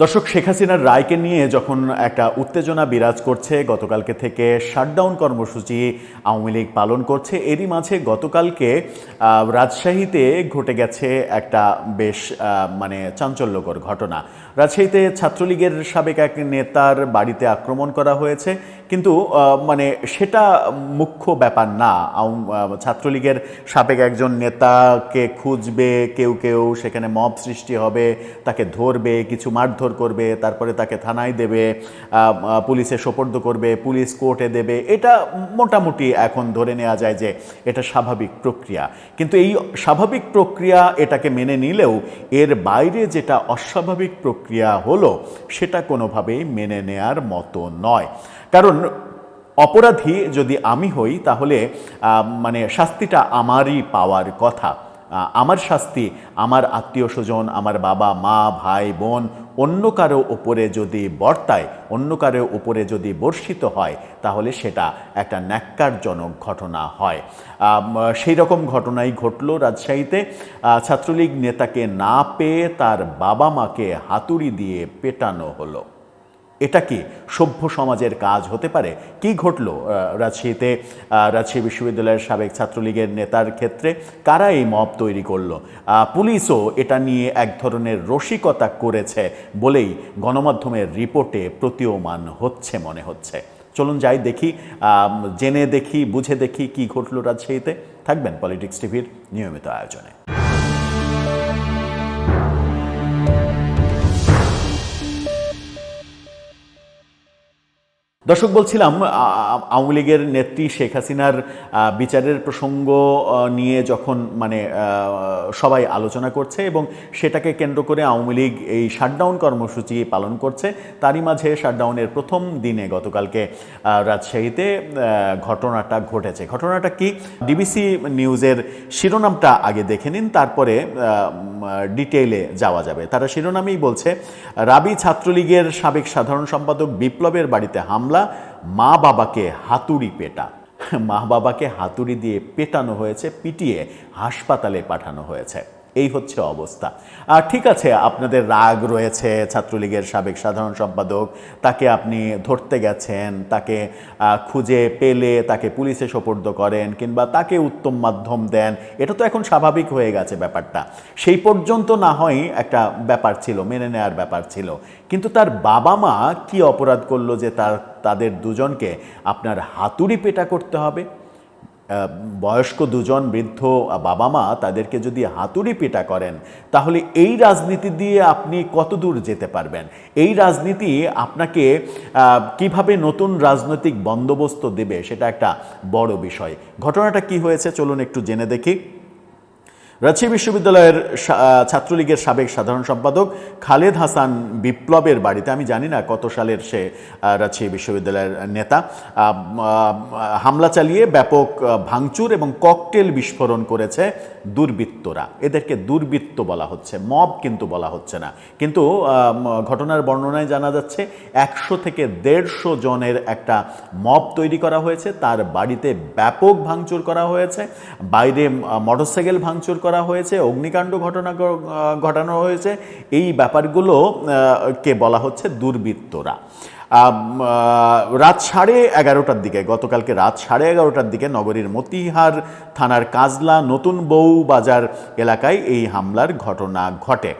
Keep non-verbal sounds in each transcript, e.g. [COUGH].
দর্শক, শেখ হাসিনার রায়কে নিয়ে যখন একটা উত্তেজনা বিরাজ করছে, গতকালকে থেকে শাটডাউন কর্মসূচি আওয়ামী লীগ পালন করছে। এরই মাঝে গতকালকে রাজশাহীতে ঘটে গেছে একটা বেশ মানে চাঞ্চল্যকর ঘটনা। রাজশাহীতে ছাত্রলীগের সাবেক এক নেতার বাড়িতে আক্রমণ করা হয়েছে। কিন্তু মানে সেটা মুখ্য ব্যাপার না। ছাত্রলীগের সাবেক একজন নেতাকে খুঁজবে, কেউ কেউ, সেখানে মব সৃষ্টি হবে, তাকে ধরবে, কিছু মারধর করবে, তারপরে তাকে থানায় দেবে পুলিশে সোপর্দ করবে, পুলিশ কোর্টে দেবে। এটা মোটামুটি এখন ধরে নেওয়া যায় যে এটা স্বাভাবিক প্রক্রিয়া। কিন্তু এই স্বাভাবিক প্রক্রিয়া এটাকে মেনে নিলেও এর বাইরে যেটা অস্বাভাবিক প্রক্রিয়া হলো, সেটা কোনোভাবেই মেনে নেয়ার মতো নয়। কারণ অপরাধী যদি আমি হই, তাহলে মানে শাস্তিটা আমারই পাওয়ার কথা। আমার শাস্তি, আমার আত্মীয় স্বজন, আমার বাবা, মা, ভাই, বোন, অন্য কারও উপরে যদি বর্তায়, অন্য কারও উপরে যদি বর্ষিত হয়, তাহলে সেটা একটা ন্যাক্কারজনক ঘটনা হয়। সেই রকম ঘটনাই ঘটল রাজশাহীতে। ছাত্রলীগ নেতাকে না পেয়ে তার বাবা মাকে হাতুড়ি দিয়ে পেটানো হলো। এটা কি সভ্য সমাজের কাজ হতে পারে? কি ঘটলো রাজশাহীতে? রাজশাহী বিশ্ববিদ্যালয়ের সাবেক ছাত্রলীগের নেতার ক্ষেত্রে কারা এই মব তৈরি করল? পুলিশও এটা নিয়ে এক ধরনের রসিকতা করেছে বলেই গণমাধ্যমের রিপোর্টে প্রতীয়মান হচ্ছে মনে হচ্ছে। চলুন যাই দেখি জেনে দেখি, বুঝে দেখি কি ঘটলো রাজশাহীতে। থাকবেন পলিটিক্স টিভির নিয়মিত আয়োজনে। দর্শক, বলছিলাম আওয়ামী লীগের নেত্রী শেখ হাসিনার বিচারের প্রসঙ্গ নিয়ে যখন মানে সবাই আলোচনা করছে এবং সেটাকে কেন্দ্র করে আওয়ামী লীগ এই শাটডাউন কর্মসূচি পালন করছে, তারই মাঝে শাটডাউনের প্রথম দিনে গতকালকে রাজশাহীতে ঘটনাটা ঘটেছে। ঘটনাটা কি? ডিবিসি নিউজের শিরোনামটা আগে দেখে নিন, তারপরে ডিটেইলে যাওয়া যাবে। তারা শিরোনামেই বলছে, রাবি ছাত্রলীগের সাবেক সাধারণ সম্পাদক বিপ্লবের বাড়িতে হামলা, মা বাবাকে হাতুড়ি পেটা। [LAUGHS] মা বাবাকে হাতুড়ি দিয়ে পেটানো হয়েছে, পিটিয়ে হাসপাতালে পাঠানো হয়েছে। এই হচ্ছে অবস্থা। আর ঠিক আছে, আপনাদের রাগ রয়েছে, ছাত্রলীগের সাবেক সাধারণ সম্পাদক, তাকে আপনি ধরতে গেছেন, তাকে খুঁজে পেলে তাকে পুলিশে সোপর্দ করেন কিংবা তাকে উত্তম মাধ্যম দেন, এটা তো এখন স্বাভাবিক হয়ে গেছে ব্যাপারটা। সেই পর্যন্ত না হয় একটা ব্যাপার ছিল, মেনে নেওয়ার ব্যাপার ছিল। কিন্তু তার বাবা মা কি অপরাধ করল যে তার, তাদের দুজনকে আপনার হাতুড়ি পেটা করতে হবে? বয়স্ক দুজন বৃদ্ধ বাবা মা তাদেরকে যদি হাতুড়ি পিটা করেন, তাহলে এই রাজনীতি দিয়ে আপনি কত দূর যেতে পারবেন? এই রাজনীতি আপনাকে কীভাবে নতুন রাজনৈতিক বন্দোবস্ত দেবে সেটা একটা বড় বিষয়। ঘটনাটা কি হয়েছে চলুন একটু জেনে দেখি। রাজশাহী বিশ্ববিদ্যালয়ের ছাত্রলীগের সাবেক সাধারণ সম্পাদক খালেদ হাসান বিপ্লবের বাড়িতে, আমি জানি না কত সালের সে রাজশাহী বিশ্ববিদ্যালয়ের নেতা হামলা চালিয়ে ব্যাপক ভাঙচুর এবং ককটেল বিস্ফোরণ করেছে দুর্বৃত্তরা। এদেরকে দুর্বৃত্ত বলা হচ্ছে, মব কিন্তু বলা হচ্ছে না। কিন্তু ঘটনার বর্ণনায় জানা যাচ্ছে, একশো থেকে দেড়শো জনের একটা মব তৈরি করা হয়েছে, তার বাড়িতে ব্যাপক ভাঙচুর করা হয়েছে, বাইরে মোটরসাইকেল ভাঙচুর করা হয়েছে, অগ্নিকাণ্ড ঘটনা ঘটানো হয়েছে। এই ব্যাপারগুলো কে বলা হচ্ছে দুর্বৃত্তরা। রাত সাড়ে এগারোটার দিকে, গতকালকে রাত সাড়ে এগারোটার দিকে নগরীর মতিহার থানার কাজলা নতুন বউ বাজার এলাকায় এই হামলার ঘটনা ঘটে।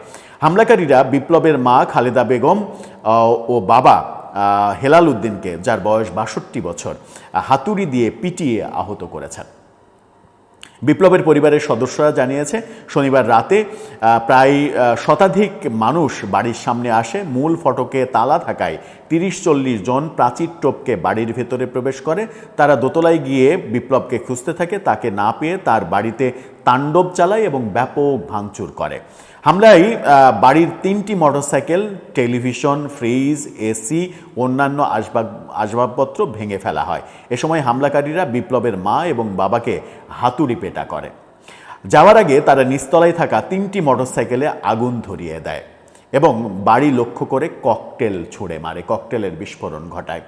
হামলাকারীরা বিপ্লবের মা খালেদা বেগম ও বাবা হেলাল উদ্দিনকে, যার বয়স বাষট্টি বছর, হাতুড়ি দিয়ে পিটিয়ে আহত করেছেন। বিপ্লবের পরিবারের সদস্যরা জানিয়েছে, শনিবার রাতে প্রায় শতাধিক মানুষ বাড়ির সামনে আসে। মূল ফটকে তালা থাকায় তিরিশ চল্লিশ জন প্রাচীর টোপকে বাড়ির ভেতরে প্রবেশ করে। তারা দোতলায় গিয়ে বিপ্লবকে খুঁজতে থাকে। তাকে না পেয়ে তার বাড়িতে তাণ্ডব চালায় এবং ব্যাপক ভাঙচুর করে। হামলায় বাড়ির তিনটি মোটরসাইকেল, টেলিভিশন, ফ্রিজ, এসি, অন্যান্য আসবাব, আসবাবপত্র ভেঙে ফেলা হয়। এ সময় হামলাকারীরা বিপ্লবের মা এবং বাবাকে হাতুড়ি পেটা করে। যাওয়ার আগে তারা নিচতলায় থাকা তিনটি মোটরসাইকেলে আগুন ধরিয়ে দেয় এবং বাড়ি লক্ষ্য করে ককটেল ছুড়ে মারে, ককটেলের বিস্ফোরণ ঘটায়।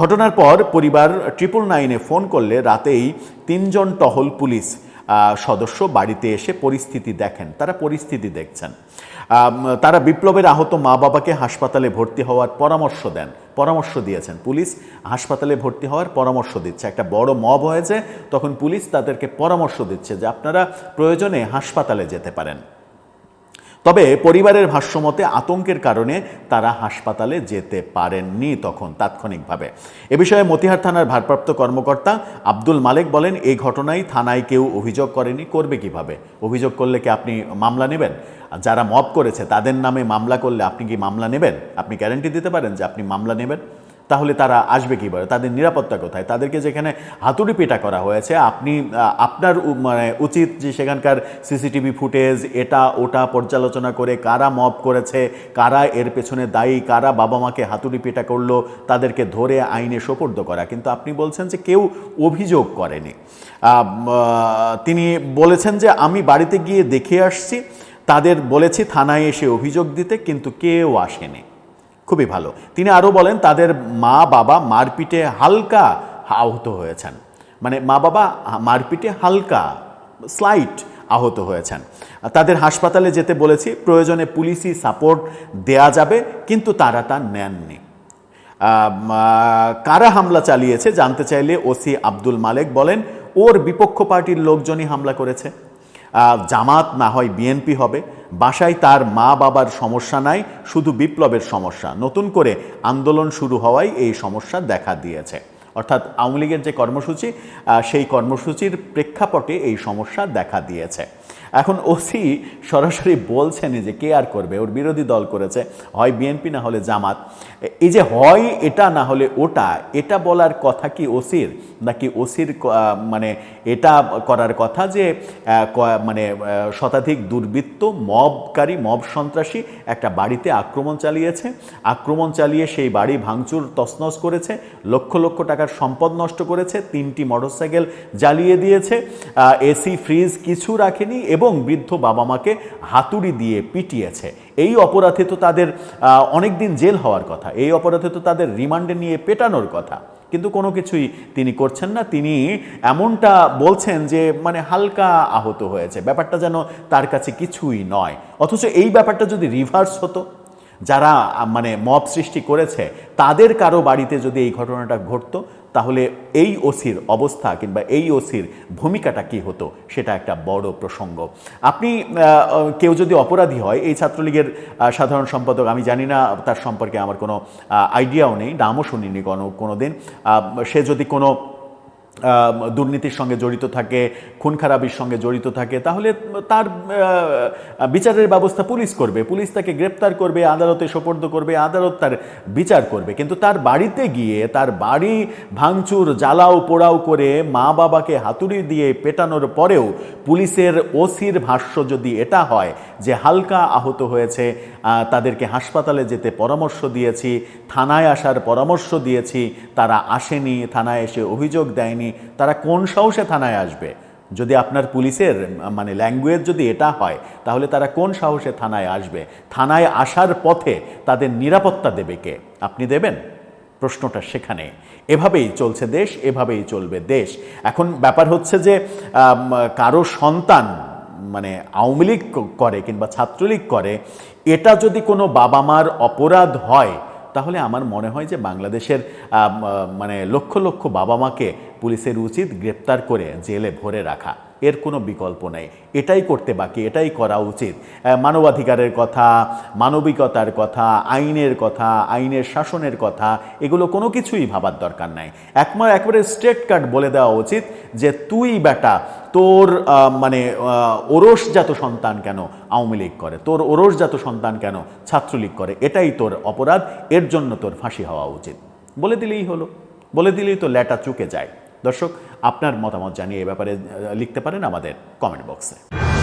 ঘটনার পর পরিবার ট্রিপল নাইনে ফোন করলে রাতেই তিনজন টহল পুলিশ সদস্য বাড়িতে এসে পরিস্থিতি দেখেন, তারা পরিস্থিতি দেখছেন। তারা বিপ্লবের আহত মা বাবাকে হাসপাতালে ভর্তি হওয়ার পরামর্শ দেন, পরামর্শ দিয়েছেন। পুলিশ হাসপাতালে ভর্তি হওয়ার পরামর্শ দিচ্ছে। একটা বড় মব হয়েছে, তখন পুলিশ তাদেরকে পরামর্শ দিচ্ছে যে আপনারা প্রয়োজনে হাসপাতালে যেতে পারেন। তবে পরিবারের ভাষ্যমতে আতঙ্কের কারণে তারা হাসপাতালে যেতে পারেননি তখন তাৎক্ষণিকভাবে। এ বিষয়ে মতিহার থানার ভারপ্রাপ্ত কর্মকর্তা আব্দুল মালেক বলেন এই ঘটনায় থানায় কেউ অভিযোগ করেনি, করবে কীভাবে? অভিযোগ করলে কি আপনি মামলা নেবেন? যারা মব করেছে তাদের নামে মামলা করলে আপনি কি মামলা নেবেন? আপনি গ্যারেন্টি দিতে পারেন যে আপনি মামলা নেবেন? তাহলে তারা আসবে কীভাবে? তাদের নিরাপত্তা কোথায়? তাদেরকে যেখানে হাতুড়ি পেটা করা হয়েছে, আপনি আপনার মানে উচিত যে সেখানকার সিসিটিভি ফুটেজ, এটা ওটা পর্যালোচনা করে কারা মব করেছে, কারা এর পেছনে দায়ী, কারা বাবা মাকে হাতুড়ি পেটা করল, তাদেরকে ধরে আইনে সোপর্দ করা। কিন্তু আপনি বলছেন যে কেউ অভিযোগ করেনি। তিনি বলেছেন যে আমি বাড়িতে গিয়ে দেখে আসছি, তাদের বলেছি থানায় এসে অভিযোগ দিতে, কিন্তু কেউ আসেনি। খুবই ভালো। তিনি আরও বলেন, তাদের মা বাবা মারপিটে হালকা আহত হয়েছেন। মানে মা বাবা মারপিটে হালকা স্লাইট আহত হয়েছেন। তাদের হাসপাতালে যেতে বলেছি, প্রয়োজনে পুলিশি সাপোর্ট দেয়া যাবে, কিন্তু তারা তা নেননি। কারা হামলা চালিয়েছে জানতে চাইলে ওসি আব্দুল মালেক বলেন, ওর বিপক্ষ পার্টির লোকজনই হামলা করেছে। জামাত না হয় বিএনপি হবে। বাসায় তার মা বাবার সমস্যা নাই, শুধু বিপ্লবের সমস্যা। নতুন করে আন্দোলন শুরু হওয়ায় এই সমস্যা দেখা দিয়েছে। অর্থাৎ আওয়ামী লীগের যে কর্মসূচি সেই কর্মসূচির প্রেক্ষাপটে এই সমস্যা দেখা দিয়েছে। এখন ওসি সরাসরি বলছেন যে কে আর করবে, ওর বিরোধী দল করেছে। হয় বিএনপি না হলে জামাত। এই যে হয় এটা না হলে ওটা, এটা বলার কথা কি ওসির? নাকি ওসির মানে এটা করার কথা যে মানে শতাধিক দুর্বৃত্ত, মবকারী, মব সন্ত্রাসী একটা বাড়িতে আক্রমণ চালিয়েছে। আক্রমণ চালিয়ে সেই বাড়ি ভাঙচুর তছনছ করেছে, লক্ষ লক্ষ টাকার সম্পদ নষ্ট করেছে, তিনটি মোটরসাইকেল জ্বালিয়ে দিয়েছে এসি, ফ্রিজ কিছু রাখেনি এবং বৃদ্ধ বাবা মাকে হাতুড়ি দিয়ে পিটিয়েছে। এই অপরাধে তো তাদের অনেক দিন জেল হওয়ার কথা। এই অপরাধে তো তাদের রিমান্ডে নিয়ে পেটানোর কথা। কিন্তু কোনো কিছুই তিনি করছেন না। তিনি এমনটা বলছেন যে মানে হালকা আহত হয়েছে। ব্যাপারটা যেন তার কাছে কিছুই নয়। অথচ এই ব্যাপারটা যদি রিভার্স হতো যারা মানে মব সৃষ্টি করেছে, তাদের কারও বাড়িতে যদি এই ঘটনাটা ঘটতো, তাহলে এই ওসির অবস্থা কিংবা এই ওসির ভূমিকাটা কি হতো, সেটা একটা বড় প্রসঙ্গ। আপনি কেউ যদি অপরাধী হয়, এই ছাত্রলীগের সাধারণ সম্পাদক, আমি জানি না, তার সম্পর্কে আমার কোনো আইডিয়াও নেই, নামও শুনিনি কোনো কোনো দিন সে যদি কোনো দুর্নীতির সঙ্গে জড়িত থাকে খুন খারাপির সঙ্গে জড়িত থাকে, তাহলে তার বিচারের ব্যবস্থা পুলিশ করবে। পুলিশ তাকে গ্রেপ্তার করবে, আদালতে সোপর্দ করবে, আদালত তার বিচার করবে। কিন্তু তার বাড়িতে গিয়ে, তার বাড়ি ভাঙচুর, জ্বালাও পোড়াও করে মা বাবাকে হাতুড়ি দিয়ে পেটানোর পরেও পুলিশের ওসির ভাষ্য যদি এটা হয় যে হালকা আহত হয়েছে তাদেরকে হাসপাতালে যেতে পরামর্শ দিয়েছি, থানায় আসার পরামর্শ দিয়েছি, তারা আসেনি, থানায় এসে অভিযোগ দেয়নি তারা কোন সাহসে থানায় আসবে? যদি আপনার পুলিশের মানে ল্যাঙ্গুয়েজ যদি এটা হয়, তাহলে তারা কোন সাহসে থানায় আসবে? থানায় আসার পথে তাদের নিরাপত্তা দেবে কে? আপনি দেবেন? প্রশ্নটা সেখানে। এভাবেই চলছে দেশ, এভাবেই চলবে দেশ। এখন ব্যাপার হচ্ছে যে কারও সন্তান মানে আওয়ামী করে কিংবা ছাত্রলীগ করে, এটা যদি কোনো বাবা মার অপরাধ হয় তাহলে আমার মনে হয় যে বাংলাদেশের মানে লক্ষ লক্ষ বাবা মাকে পুলিশের উচিত গ্রেপ্তার করে জেলে ভরে রাখা। এর কোনো বিকল্প নেই। এটাই করতে বাকি, এটাই করা উচিত। মানবাধিকারের কথা, মানবিকতার কথা, আইনের কথা, আইনের শাসনের কথা, এগুলো কোনো কিছুই ভাবার দরকার নাই। একমার একবারে স্ট্রেট কাট বলে দেওয়া উচিত যে তুই বেটা, তোর মানে ওরসজাত সন্তান কেন আওয়ামী লীগ করে? তোর ওরসজাত সন্তান কেন ছাত্রলীগ করে? এটাই তোর অপরাধ, এর জন্য তোর ফাঁসি হওয়া উচিত। বলে দিলেই হলো। বলে দিলেই তো ল্যাটা চুকে যায়। দর্শক আপনার মতামত জানিয়ে এ ব্যাপারে লিখতে পারেন আমাদের কমেন্ট বক্সে